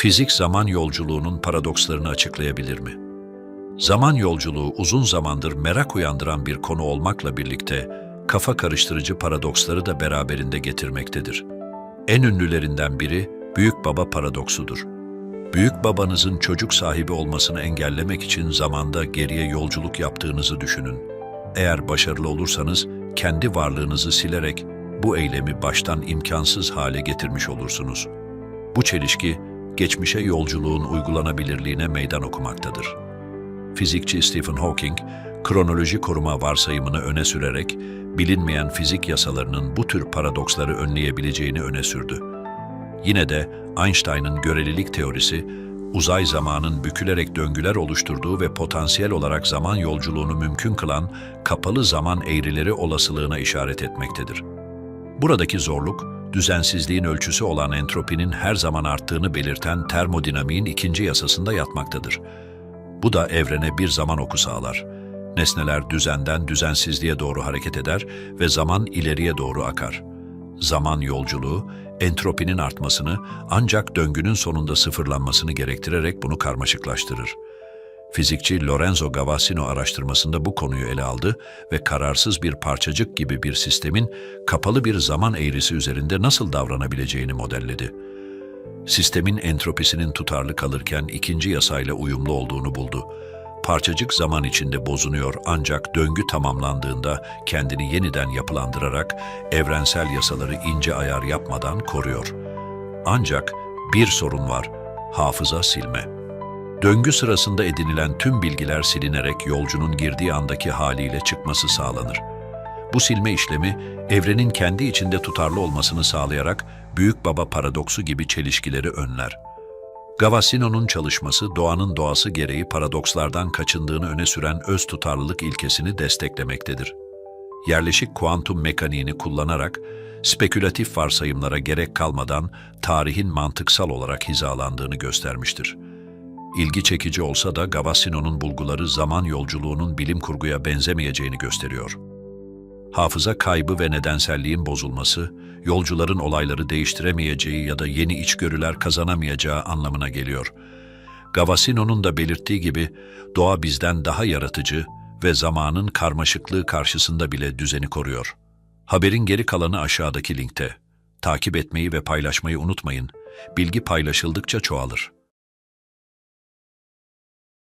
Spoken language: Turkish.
fizik zaman yolculuğunun paradokslarını açıklayabilir mi? Zaman yolculuğu uzun zamandır merak uyandıran bir konu olmakla birlikte kafa karıştırıcı paradoksları da beraberinde getirmektedir. En ünlülerinden biri büyük baba paradoksudur. Büyük babanızın çocuk sahibi olmasını engellemek için zamanda geriye yolculuk yaptığınızı düşünün. Eğer başarılı olursanız kendi varlığınızı silerek bu eylemi baştan imkansız hale getirmiş olursunuz. Bu çelişki geçmişe yolculuğun uygulanabilirliğine meydan okumaktadır. Fizikçi Stephen Hawking, kronoloji koruma varsayımını öne sürerek bilinmeyen fizik yasalarının bu tür paradoksları önleyebileceğini öne sürdü. Yine de Einstein'ın görelilik teorisi, uzay zamanın bükülerek döngüler oluşturduğu ve potansiyel olarak zaman yolculuğunu mümkün kılan kapalı zaman eğrileri olasılığına işaret etmektedir. Buradaki zorluk, düzensizliğin ölçüsü olan entropinin her zaman arttığını belirten termodinamiğin ikinci yasasında yatmaktadır. Bu da evrene bir zaman oku sağlar. Nesneler düzenden düzensizliğe doğru hareket eder ve zaman ileriye doğru akar. Zaman yolculuğu, entropinin artmasını ancak döngünün sonunda sıfırlanmasını gerektirerek bunu karmaşıklaştırır. Fizikçi Lorenzo Gavassino araştırmasında bu konuyu ele aldı ve kararsız bir parçacık gibi bir sistemin kapalı bir zaman eğrisi üzerinde nasıl davranabileceğini modelledi. Sistemin entropisinin tutarlı kalırken ikinci yasayla uyumlu olduğunu buldu. Parçacık zaman içinde bozunuyor ancak döngü tamamlandığında kendini yeniden yapılandırarak evrensel yasaları ince ayar yapmadan koruyor. Ancak bir sorun var, hafıza silme. Döngü sırasında edinilen tüm bilgiler silinerek yolcunun girdiği andaki haliyle çıkması sağlanır. Bu silme işlemi evrenin kendi içinde tutarlı olmasını sağlayarak büyük baba paradoksu gibi çelişkileri önler. Gavassino'nun çalışması doğanın doğası gereği paradokslardan kaçındığını öne süren öz tutarlılık ilkesini desteklemektedir. Yerleşik kuantum mekaniğini kullanarak spekülatif varsayımlara gerek kalmadan tarihin mantıksal olarak hizalandığını göstermiştir. İlgi çekici olsa da Gavassino'nun bulguları zaman yolculuğunun bilim kurguya benzemeyeceğini gösteriyor. Hafıza kaybı ve nedenselliğin bozulması, yolcuların olayları değiştiremeyeceği ya da yeni içgörüler kazanamayacağı anlamına geliyor. Gavassino'nun da belirttiği gibi doğa bizden daha yaratıcı ve zamanın karmaşıklığı karşısında bile düzeni koruyor. Haberin geri kalanı aşağıdaki linkte. Takip etmeyi ve paylaşmayı unutmayın. Bilgi paylaşıldıkça çoğalır.